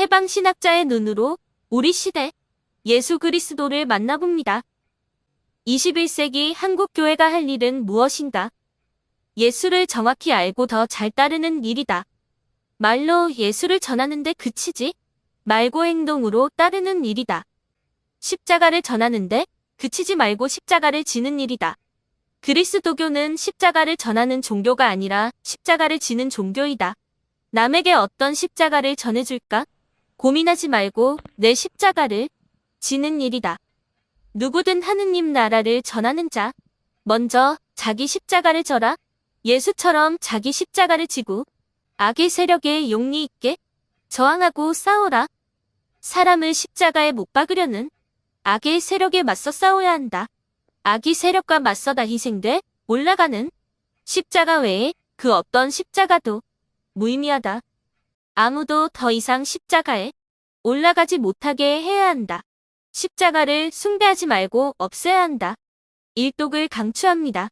해방 신학자의 눈으로 우리 시대 예수 그리스도를 만나봅니다. 21세기 한국 교회가 할 일은 무엇인가? 예수를 정확히 알고 더 잘 따르는 일이다. 말로 예수를 전하는데 그치지 말고 행동으로 따르는 일이다. 십자가를 전하는데 그치지 말고 십자가를 지는 일이다. 그리스도교는 십자가를 전하는 종교가 아니라 십자가를 지는 종교이다. 남에게 어떤 십자가를 전해줄까? 고민하지 말고 내 십자가를 지는 일이다. 누구든 하느님 나라를 전하는 자. 먼저 자기 십자가를 져라. 예수처럼 자기 십자가를 지고 악의 세력에 용리 있게 저항하고 싸워라. 사람을 십자가에 못 박으려는 악의 세력에 맞서 싸워야 한다. 악의 세력과 맞서다 희생돼 올라가는 십자가 외에 그 어떤 십자가도 무의미하다. 아무도 더 이상 십자가에 올라가지 못하게 해야 한다. 십자가를 숭배하지 말고 없애야 한다. 일독을 강추합니다.